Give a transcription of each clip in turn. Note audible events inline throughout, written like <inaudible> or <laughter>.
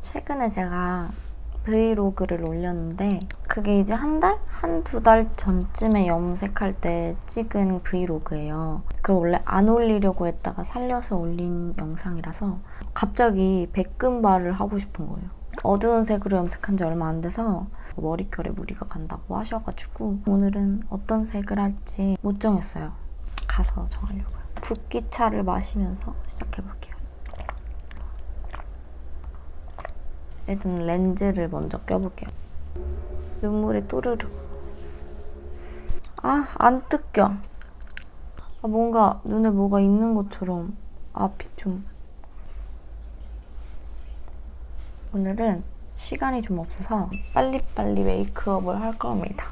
최근에 제가 브이로그를 올렸는데 그게 이제 한 달? 한 두 달 전쯤에 염색할 때 찍은 브이로그예요. 그걸 원래 안 올리려고 했다가 살려서 올린 영상이라서 갑자기 백금발을 하고 싶은 거예요. 어두운 색으로 염색한 지 얼마 안 돼서 머릿결에 무리가 간다고 하셔가지고 오늘은 어떤 색을 할지 못 정했어요. 가서 정하려고요. 붓기차를 마시면서 시작해볼게요. 일단 렌즈를 먼저 껴볼게요. 눈물이 또르르. 아, 안 뜯겨. 아, 뭔가 눈에 뭐가 있는 것처럼 앞이 좀. 오늘은 시간이 좀 없어서 빨리빨리 메이크업을 할 겁니다.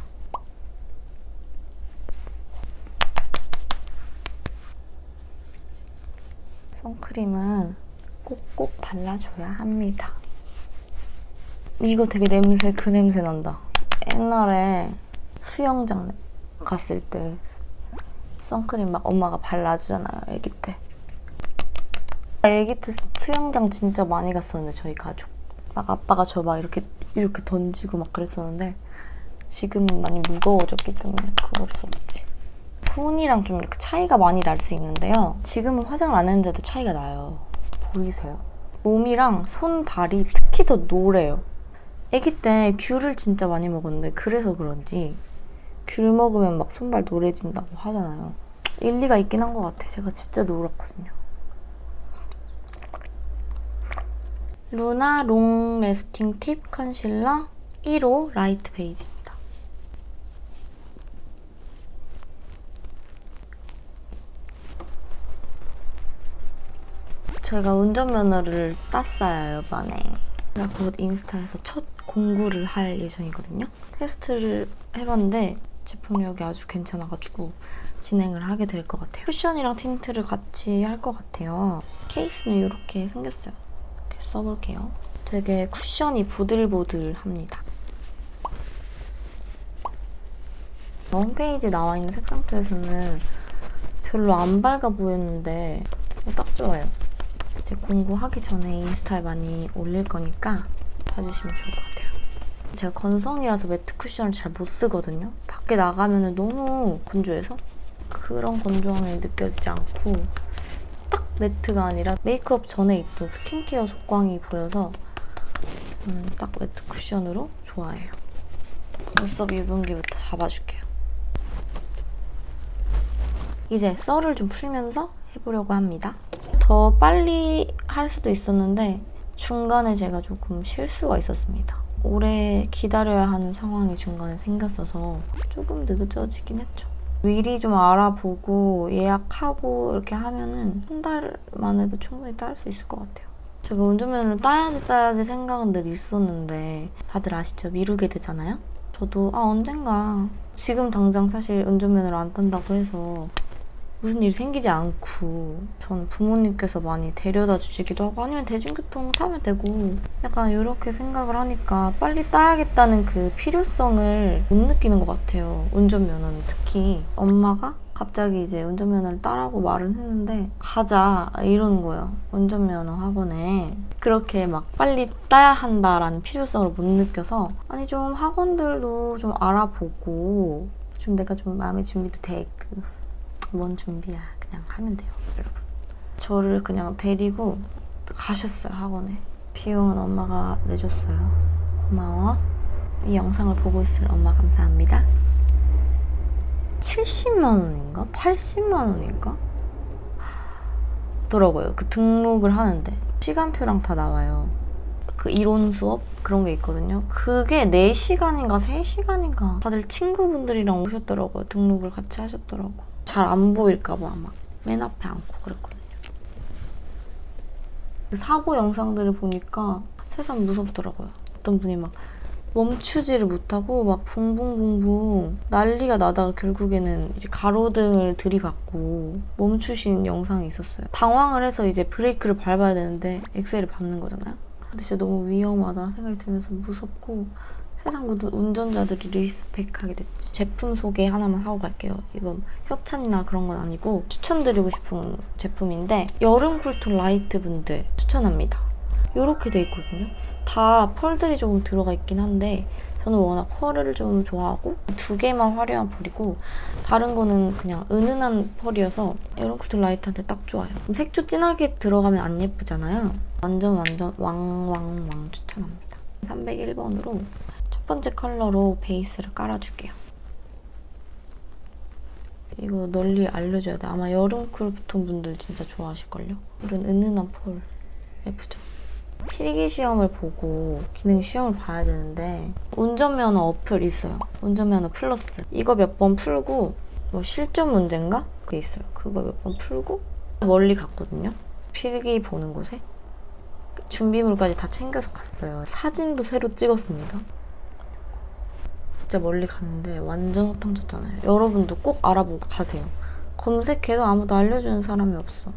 선크림은 꼭꼭 발라줘야 합니다. 이거 되게 냄새 그 냄새 난다. 옛날에 수영장 갔을 때 선크림 막 엄마가 발라주잖아요. 아기 때. 아기 때 수영장 진짜 많이 갔었는데 저희 가족. 막 아빠가 저 막 이렇게 이렇게 던지고 막 그랬었는데 지금은 많이 무거워졌기 때문에 그럴 수 없지. 손이랑 좀 이렇게 차이가 많이 날 수 있는데요. 지금은 화장을 안 했는데도 차이가 나요. 보이세요? 몸이랑 손, 발이 특히 더 노래요. 아기 때 귤을 진짜 많이 먹었는데 그래서 그런지 귤 먹으면 막 손발 노래진다고 하잖아요. 일리가 있긴 한 것 같아. 제가 진짜 노랗거든요. 루나 롱 레스팅 팁 컨실러 1호 라이트 베이지입니다. 저희가 운전면허를 땄어요, 이번에. 제가 곧 인스타에서 첫 공구를 할 예정이거든요. 테스트를 해봤는데 제품력이 아주 괜찮아가지고 진행을 하게 될 것 같아요. 쿠션이랑 틴트를 같이 할 것 같아요. 케이스는 이렇게 생겼어요. 이렇게 써볼게요. 되게 쿠션이 보들보들합니다. 홈페이지에 나와 있는 색상표에서는 별로 안 밝아 보였는데 딱 좋아요. 이제 공부하기 전에 인스타에 많이 올릴 거니까 봐주시면 좋을 것 같아요. 제가 건성이라서 매트 쿠션을 잘 못 쓰거든요. 밖에 나가면 너무 건조해서 그런 건조함이 느껴지지 않고 딱 매트가 아니라 메이크업 전에 있던 스킨케어 속광이 보여서 저는 딱 매트 쿠션으로 좋아해요. 눈썹 유분기부터 잡아줄게요. 이제 썰을 좀 풀면서 해보려고 합니다. 더 빨리 할 수도 있었는데 중간에 제가 조금 실수가 있었습니다. 오래 기다려야 하는 상황이 중간에 생겼어서 조금 늦어지긴 했죠. 미리 좀 알아보고 예약하고 이렇게 하면은 한 달만 해도 충분히 딸 수 있을 것 같아요. 제가 운전면허를 따야지 따야지 생각은 늘 있었는데 다들 아시죠? 미루게 되잖아요? 저도 아 언젠가 지금 당장 사실 운전면허를 안 딴다고 해서 무슨 일이 생기지 않고 전 부모님께서 많이 데려다 주시기도 하고 아니면 대중교통 타면 되고 약간 이렇게 생각을 하니까 빨리 따야겠다는 그 필요성을 못 느끼는 것 같아요 운전면허는. 특히 엄마가 갑자기 이제 운전면허를 따라고 말은 했는데 가자 이러는 거예요 운전면허 학원에. 그렇게 막 빨리 따야 한다라는 필요성을 못 느껴서 아니 좀 학원들도 좀 알아보고 좀 내가 좀 마음의 준비도 되고 뭔 준비야. 그냥 하면 돼요 여러분. 저를 그냥 데리고 가셨어요 학원에. 비용은 엄마가 내줬어요. 고마워. 이 영상을 보고 있을 엄마 감사합니다. 70만 원인가? 80만 원인가? 더라고요. 그 등록을 하는데. 시간표랑 다 나와요. 그 이론 수업? 그런 게 있거든요. 그게 4시간인가 3시간인가? 다들 친구분들이랑 오셨더라고요. 등록을 같이 하셨더라고. 잘 안 보일까봐 막 맨 앞에 앉고 그랬거든요. 그 사고 영상들을 보니까 세상 무섭더라고요. 어떤 분이 막 멈추지를 못하고 막 붕붕붕붕 난리가 나다가 결국에는 이제 가로등을 들이받고 멈추신 영상이 있었어요. 당황을 해서 이제 브레이크를 밟아야 되는데 엑셀을 밟는 거잖아요. 근데 진짜 너무 위험하다 생각이 들면서 무섭고 세상 모든 운전자들이 리스펙하게 됐지. 제품 소개 하나만 하고 갈게요. 이건 협찬이나 그런 건 아니고 추천드리고 싶은 제품인데 여름 쿨톤 라이트 분들 추천합니다. 이렇게 돼 있거든요. 다 펄들이 조금 들어가 있긴 한데 저는 워낙 펄을 좀 좋아하고 두 개만 화려한 펄이고 다른 거는 그냥 은은한 펄이어서 여름 쿨톤 라이트한테 딱 좋아요. 색조 진하게 들어가면 안 예쁘잖아요. 완전 완전 왕왕왕 추천합니다. 301번으로 첫 번째 컬러로 베이스를 깔아줄게요. 이거 널리 알려줘야 돼. 아마 여름 쿨톤 분들 진짜 좋아하실걸요? 이런 은은한 펄 예쁘죠? 필기 시험을 보고 기능 시험을 봐야 되는데 운전면허 어플 있어요. 운전면허 플러스. 이거 몇 번 풀고 뭐 실전 문제인가? 그게 있어요. 그거 몇 번 풀고 멀리 갔거든요. 필기 보는 곳에. 준비물까지 다 챙겨서 갔어요. 사진도 새로 찍었습니다. 진짜 멀리 갔는데 완전 호탕 쳤잖아요. 여러분도 꼭 알아보고 가세요. 검색해도 아무도 알려주는 사람이 없어.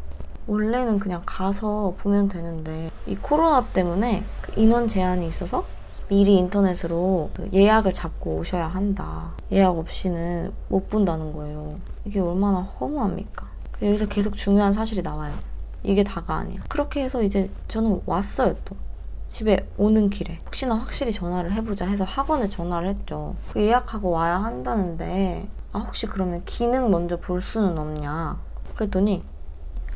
원래는 그냥 가서 보면 되는데 이 코로나 때문에 그 인원 제한이 있어서 미리 인터넷으로 그 예약을 잡고 오셔야 한다. 예약 없이는 못 본다는 거예요. 이게 얼마나 허무합니까? 그 여기서 계속 중요한 사실이 나와요. 이게 다가 아니야. 그렇게 해서 이제 저는 왔어요 또. 집에 오는 길에 혹시나 확실히 전화를 해보자 해서 학원에 전화를 했죠. 그 예약하고 와야 한다는데 아 혹시 그러면 기능 먼저 볼 수는 없냐? 그랬더니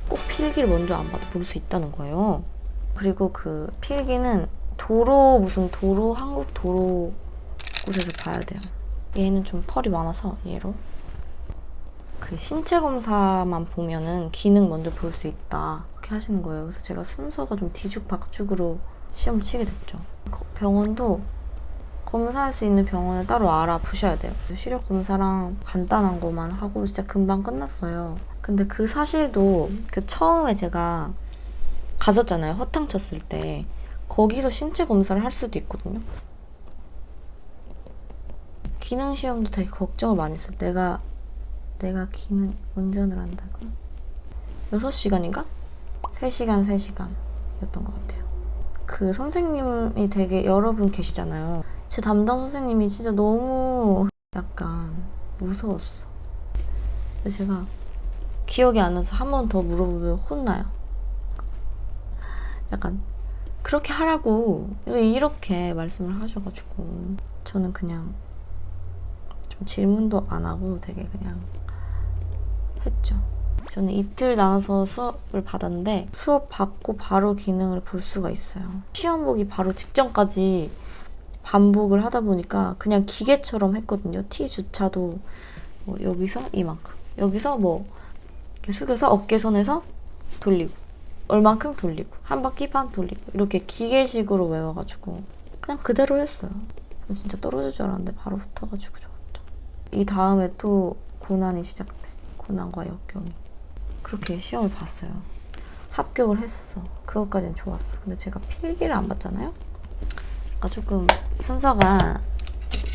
꼭 필기를 먼저 안 봐도 볼 수 있다는 거예요. 그리고 그 필기는 도로 무슨 도로 한국 도로 곳에서 봐야 돼요. 얘는 좀 펄이 많아서 얘로 그 신체 검사만 보면은 기능 먼저 볼 수 있다 그렇게 하시는 거예요. 그래서 제가 순서가 좀 뒤죽박죽으로 시험 치게 됐죠. 거- 병원도 검사할 수 있는 병원을 따로 알아보셔야 돼요. 시력 검사랑 간단한 거만 하고 진짜 금방 끝났어요. 근데 그 사실도 그 처음에 제가 갔었잖아요. 허탕 쳤을 때. 거기서 신체 검사를 할 수도 있거든요. 기능 시험도 되게 걱정을 많이 했어요. 내가 내가 기능 운전을 한다고? 6시간인가? 3시간, 3시간 이었던 것 같아요. 그 선생님이 되게 여러 분 계시잖아요. 제 담당 선생님이 진짜 너무 약간 무서웠어. 그래서 제가 기억이 안 나서 한 번 더 물어보면 혼나요. 약간 그렇게 하라고 왜 이렇게 말씀을 하셔가지고 저는 그냥 좀 질문도 안 하고 되게 그냥 했죠. 저는 이틀 나눠서 수업을 받았는데 수업 받고 바로 기능을 볼 수가 있어요. 시험 보기 바로 직전까지 반복을 하다 보니까 그냥 기계처럼 했거든요. T 주차도 뭐 여기서 이만큼, 여기서 뭐 이렇게 숙여서 어깨선에서 돌리고 얼만큼 돌리고 한 바퀴 반 돌리고 이렇게 기계식으로 외워가지고 그냥 그대로 했어요. 저 진짜 떨어질 줄 알았는데 바로 붙어가지고 좋았죠. 이 다음에 또 고난이 시작돼. 고난과 역경이. 그렇게 시험을 봤어요. 합격을 했어. 그것까진 좋았어. 근데 제가 필기를 안 봤잖아요. 아 조금 순서가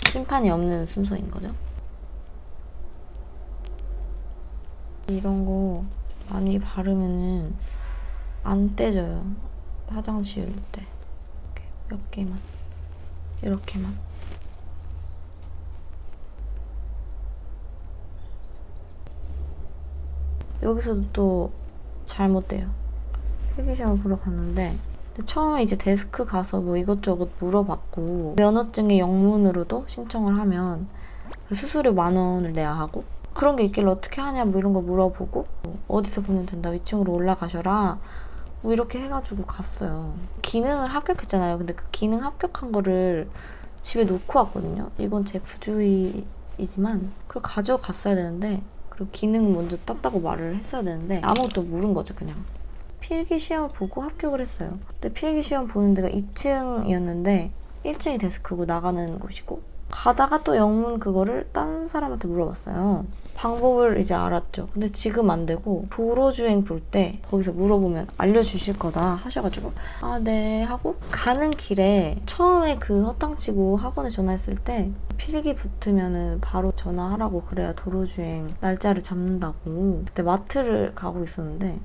심판이 없는 순서인 거죠. 이런 거 많이 바르면은 안 떼져요. 화장 지울 때. 몇 개만. 이렇게만. 여기서도 또 잘못돼요. 필기시험 보러 갔는데 처음에 이제 데스크 가서 뭐 이것저것 물어봤고 면허증의 영문으로도 신청을 하면 그 수수료 만 원을 내야 하고 그런 게 있길래 어떻게 하냐 뭐 이런 거 물어보고 뭐 어디서 보면 된다 위층으로 올라가셔라 뭐 이렇게 해가지고 갔어요. 기능을 합격했잖아요. 근데 그 기능 합격한 거를 집에 놓고 왔거든요. 이건 제 부주의이지만 그걸 가져갔어야 되는데 그리고 기능 먼저 땄다고 말을 했어야 되는데 아무것도 모른 거죠 그냥. 필기 시험 보고 합격을 했어요. 근데 필기 시험 보는 데가 2층이었는데 1층이 데스크고 나가는 곳이고 가다가 또 영문 그거를 딴 사람한테 물어봤어요. 방법을 이제 알았죠. 근데 지금 안 되고 도로주행 볼 때 거기서 물어보면 알려주실 거다 하셔가지고 아 네 하고 가는 길에 처음에 그 허탕치고 학원에 전화했을 때 필기 붙으면은 바로 전화하라고 그래야 도로주행 날짜를 잡는다고 그때 마트를 가고 있었는데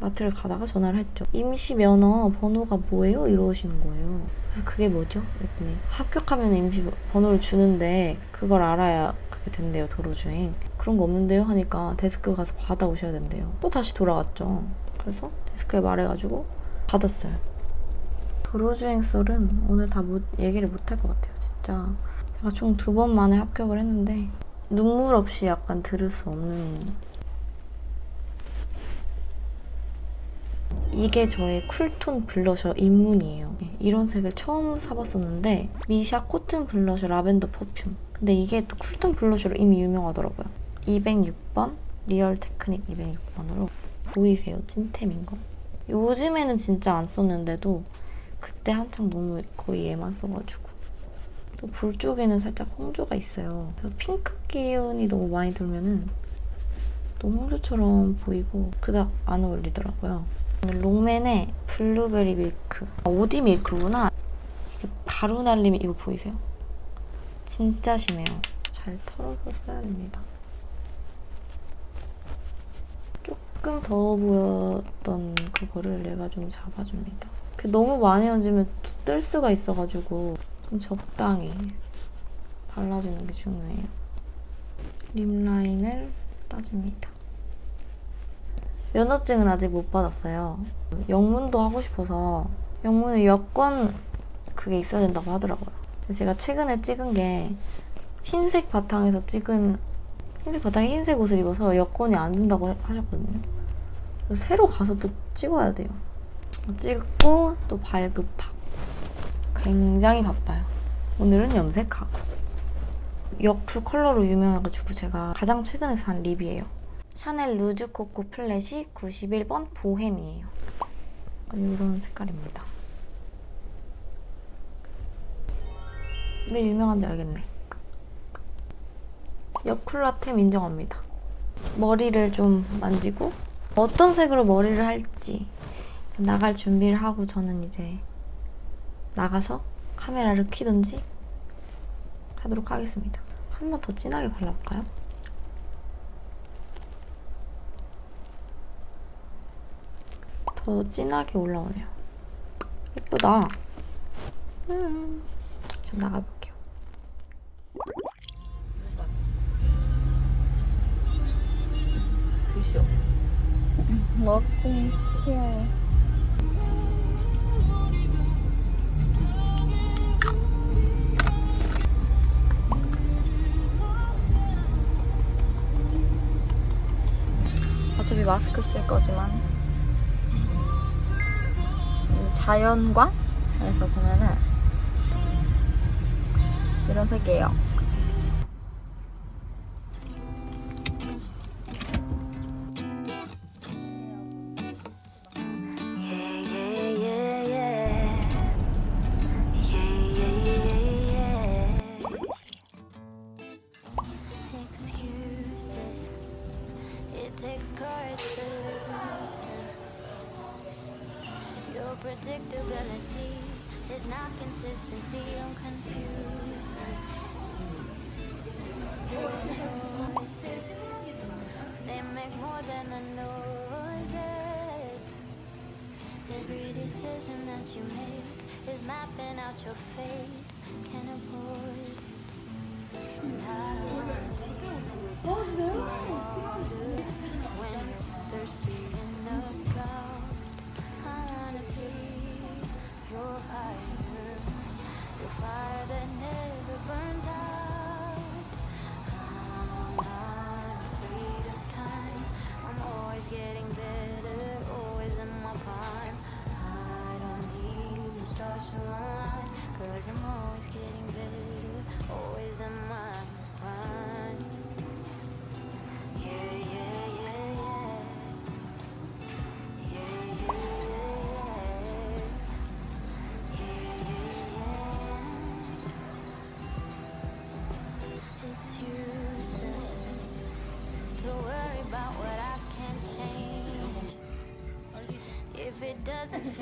마트를 가다가 전화를 했죠. 임시 면허 번호가 뭐예요? 이러시는 거예요. 그래서 그게 뭐죠? 그랬더니 합격하면 임시 번호를 주는데 그걸 알아야 그게 된대요 도로주행. 그런 거 없는데요 하니까 데스크 가서 받아오셔야 된대요. 또 다시 돌아갔죠. 그래서 데스크에 말해가지고 받았어요. 도로주행 썰은 오늘 다 못, 얘기를 못 할 것 같아요 진짜. 제가 총 두 번 만에 합격을 했는데 눈물 없이 약간 들을 수 없는 이게 저의 쿨톤 블러셔 입문이에요. 네, 이런 색을 처음 사봤었는데 미샤 코튼 블러셔 라벤더 퍼퓸. 근데 이게 또 쿨톤 블러셔로 이미 유명하더라고요. 206번 리얼 테크닉 206번으로 보이세요? 찐템인 거. 요즘에는 진짜 안 썼는데도 그때 한창 너무 거의 얘만 써가지고 또 볼 쪽에는 살짝 홍조가 있어요. 그래서 핑크 기운이 너무 많이 돌면은 또 홍조처럼 보이고 그닥 안 어울리더라고요. 롱맨의 블루베리 밀크 아, 오디 밀크구나 이게 바로 날림이 이거 보이세요? 진짜 심해요. 잘 털어서 써야 됩니다. 조금 더워 보였던 그거를 내가 좀 잡아줍니다. 그 너무 많이 얹으면 또뜰 수가 있어가지고 좀 적당히 발라주는 게 중요해요. 립 라인을 따줍니다. 면허증은 아직 못 받았어요. 영문도 하고 싶어서 영문은 여권 그게 있어야 된다고 하더라고요. 제가 최근에 찍은 게 흰색 바탕에서 찍은 흰색 바탕에 흰색 옷을 입어서 여권이 안 된다고 하- 하셨거든요. 그래서 새로 가서 또 찍어야 돼요. 찍고 또 발급하고 굉장히 바빠요. 오늘은 염색하고 역풀 컬러로 유명해가지고 제가 가장 최근에 산 립이에요. 샤넬 루즈 코코 플랫이 91번 보헤미예요. 이런 색깔입니다. 왜 유명한지 알겠네. 여쿨라템 인정합니다. 머리를 좀 만지고 어떤 색으로 머리를 할지 나갈 준비를 하고 저는 이제 나가서 카메라를 켜든지 하도록 하겠습니다. 한 번 더 진하게 발라볼까요? 더 진하게 올라오네요. 예쁘다. 음, 지금 나가볼게요. 드시오. 먹긴 해요. 어차피 마스크 쓸 거지만 이 자연광에서 보면은 색이에요.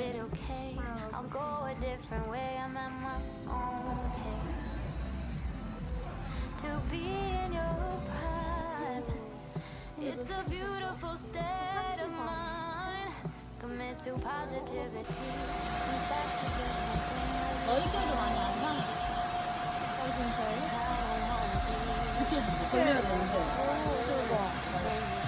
doesn't fit okay. I'll go a different way. I'm at my own pace. To be in your prime, it's a beautiful state of mind. Commit to positivity. In fact, you just one thing I 머릿결도 많이 안 상해. 걸려야 되는데. <laughs>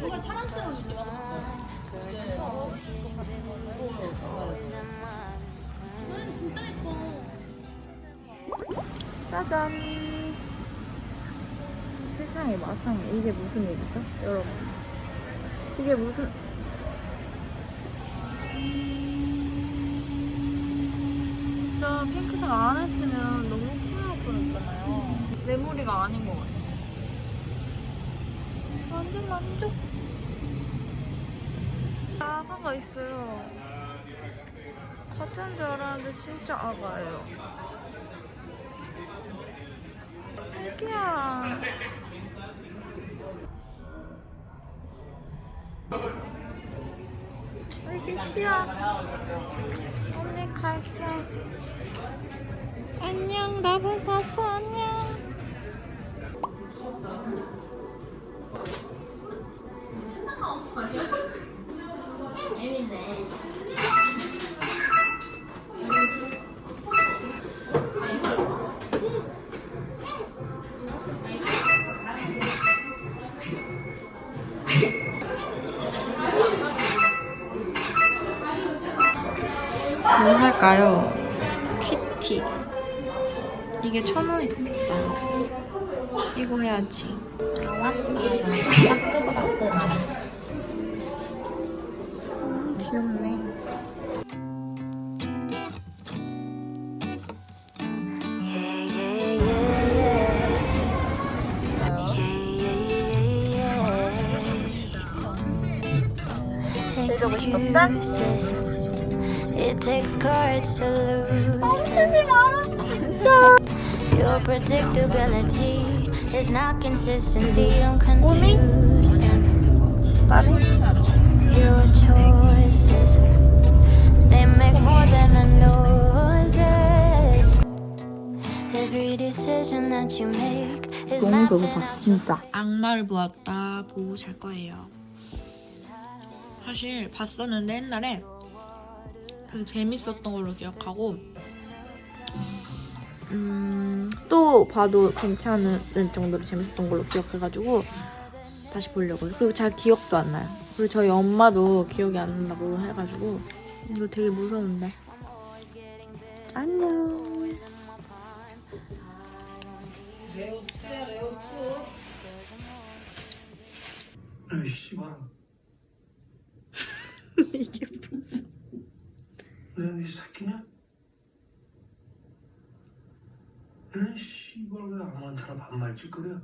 뭔가 사랑스러운 느낌 진짜 예뻐. 짜잔. 세상에 마상에 이게 무슨 일이죠, 여러분? 이게 무슨 진짜 핑크색 안 했으면 머리가 아닌 것 같아. 완전 만족. 아가가 있어요. 가짜인 줄 알았는데 진짜 아가예요. 애기야. 애기 씨야. 언니 갈게. 안녕, 나 보고 갔어, 안녕. <laughs> 뭐 할까요? 키티. 이게 천 원이 더 비싸요. 이거 해야지. 나왔다. 따끈따끈하네. 음, 귀엽네. To lose. Your predictability is not consistency. Don't confuse them. Your choices they make more than the noises. Every decision that you make is 너무 out 진짜. 악마를 보았다 보고 잘 거예요. 사실 봤었는데 옛날에 그래서 재밌었던 걸로 기억하고 음, 또 봐도 괜찮은 정도로 재밌었던 걸로 기억해가지고 다시 보려고요. 그리고 잘 기억도 안 나요. 그리고 저희 엄마도 기억이 안 난다고 해가지고 이거 되게 무서운데. 말 짓거려?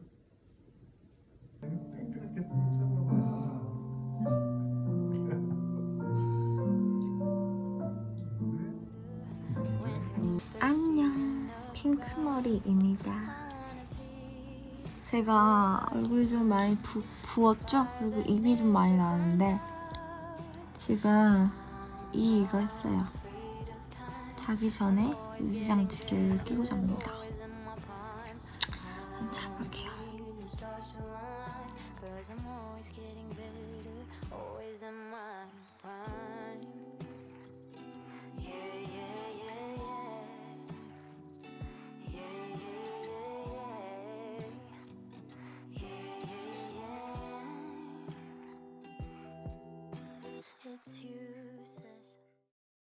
안녕. 핑크머리입니다. 제가 얼굴이 좀 많이 부, 부었죠? 그리고 입이 좀 많이 나는데 지금 이 이거 했어요. 자기 전에 유지장치를 끼고 잡니다.